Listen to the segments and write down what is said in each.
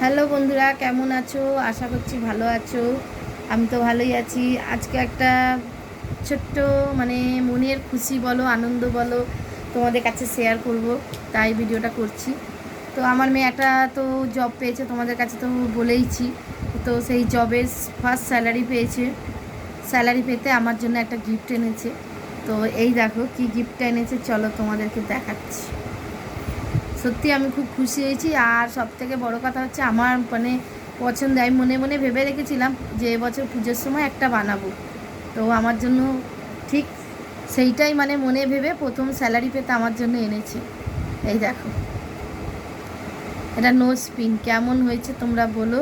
Hello বন্ধুরা, কেমন আছো? আশা করছি ভালো আছো। আমি তো ভালোই আছি। আজকে একটা ছোট্ট মানে মনের খুশি বলো, আনন্দ বলো, তোমাদের কাছে শেয়ার করব। তাই ভিডিওটা করছি। তো আমার মেয়েটা তো জব পেয়েছে, তোমাদের কাছে তো বলেইছি। তো সেই জবের ফার্স্ট স্যালারি পেয়েছে। স্যালারি পেতে আমার জন্য একটা গিফট এনেছে। তো এই দেখো কি গিফটটা এনেছে, চলো তোমাদেরকে দেখাচ্ছি। সত্যি আমি খুব খুশি হয়েছি। আর সব থেকে বড় কথা হচ্ছে আমার মানে পছন্দ, আমি মনে মনে ভেবে রেখেছিলাম যে এবছর পুজোর সময় একটা বানাবো। তো আমার জন্য ঠিক সেইটাই মানে মনে ভেবে প্রথম স্যালারি পেতে আমার জন্য এনেছে। এই দেখো। এটা নো স্পিন কেমন হয়েছে তোমরা বলো।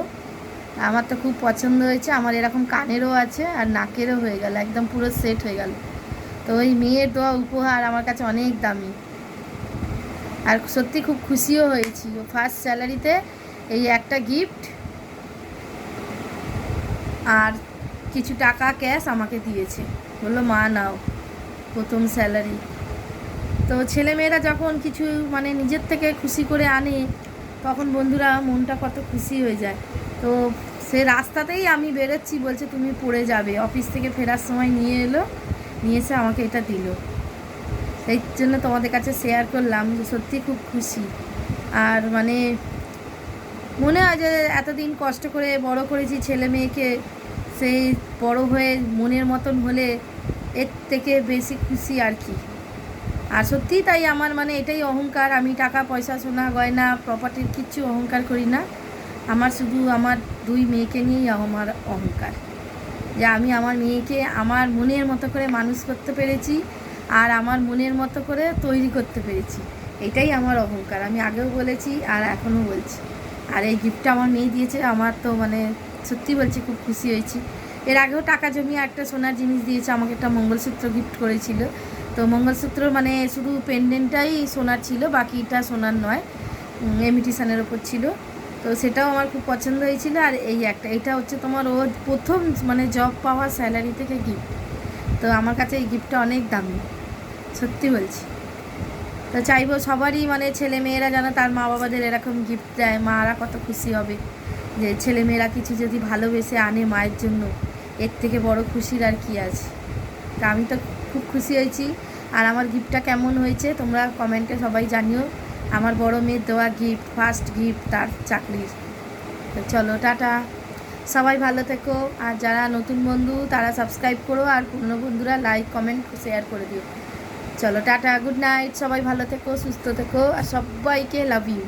আমার তো খুব পছন্দ হয়েছে, আমার এরকম কানেরও আছে আর নাকেরও হয়ে গেল, একদম পুরো সেট হয়ে গেল। তো ওই মেয়ের দেওয়া উপহার আমার কাছে অনেক দামি। আর সত্যি খুব খুশিও হয়েছি। ফার্স্ট স্যালারিতে এই একটা গিফট আর কিছু টাকা ক্যাশ আমাকে দিয়েছে। বলল, মা, নাও প্রথম স্যালারি তো ছেলেমেয়েরা যখন কিছু মানে নিজের থেকে খুশি করে আনে, তখন বন্ধুরা মনটা কত খুশি হয়ে যায়। তো সে রাস্তাতেই আমি বেরোচ্ছি, বলছে, তুমি পড়ে যাবে। অফিস থেকে ফেরার সময় নিয়ে এলো, নিয়ে এসে আমাকে এটা দিল। সেই জন্য তোমাদের কাছে শেয়ার করলাম যে সত্যি খুব খুশি। আর মানে মনে হয় যে এতদিন কষ্ট করে বড় করেছি ছেলে মেয়েকে, সেই বড় হয়ে মনের মতন হলে এর থেকে বেশি খুশি আর কি। আর সত্যিই তাই আমার মানে এটাই অহংকার, আমি টাকা, পয়সা, সোনা, গয়না প্রপার্টির কিচ্ছু অহংকার করি না। আমার শুধু আমার দুই মেয়েকে নিয়েই আমার অহংকার। যে আমি আমার মেয়েকে আমার মনের মতো করে মানুষ করতে পেরেছি। আর আমার মনের মতো করে তৈরি করতে পেরেছি। এটাই আমার অহংকার। আমি আগেও বলেছি, আর এখনও বলছি। আর এই গিফটটা আমার মেয়ে দিয়েছে, আমার তো মানে সত্যি বলছি খুব খুশি হয়েছি। এর আগেও টাকা জমিয়ে একটা সোনার জিনিস দিয়েছে, আমাকে একটা মঙ্গলসূত্র গিফট করেছিল। তো মঙ্গলসূত্র মানে শুধু পেন্ডেন্টটাই সোনার ছিল, বাকিটা সোনার নয় এমিটিশানের ওপর ছিল। তো সেটাও আমার খুব পছন্দ হয়েছিল। আর এই একটা, এটা হচ্ছে তোমার ও প্রথম মানে জব পাওয়া স্যালারি থেকে গিফট তো আমার কাছে এই গিফটটা অনেক দামি, সত্যি বলছি। তো চাইব সবারই মানে ছেলে মেয়েরা যেন তার মা বাবাদের এরকম গিফট দেয়, মারা কত খুশি হবে। যে ছেলে মেয়েরা কিছু যদি ভালোবেসে আনে মায়ের জন্য, এর থেকে বড় খুশির আর কি আছে। তা আমি তো খুব খুশি হয়েছি। আর আমার গিফটটা কেমন হয়েছে, তোমরা কমেন্টে সবাই জানিও। আমার বড় মেয়ের দেওয়া গিফট ফার্স্ট গিফট তার চাকরির। তো চলো, টাটা। সবাই ভালো থেকো। আর যারা নতুন বন্ধু, তারা সাবস্ক্রাইব করো। আর পুরনো বন্ধুরা লাইক কমেন্ট শেয়ার করে দিও। চলো, টাটা গুড নাইট সবাই ভালো থেকো, সুস্থ থেকো। আর সবাইকে লাভ ইউ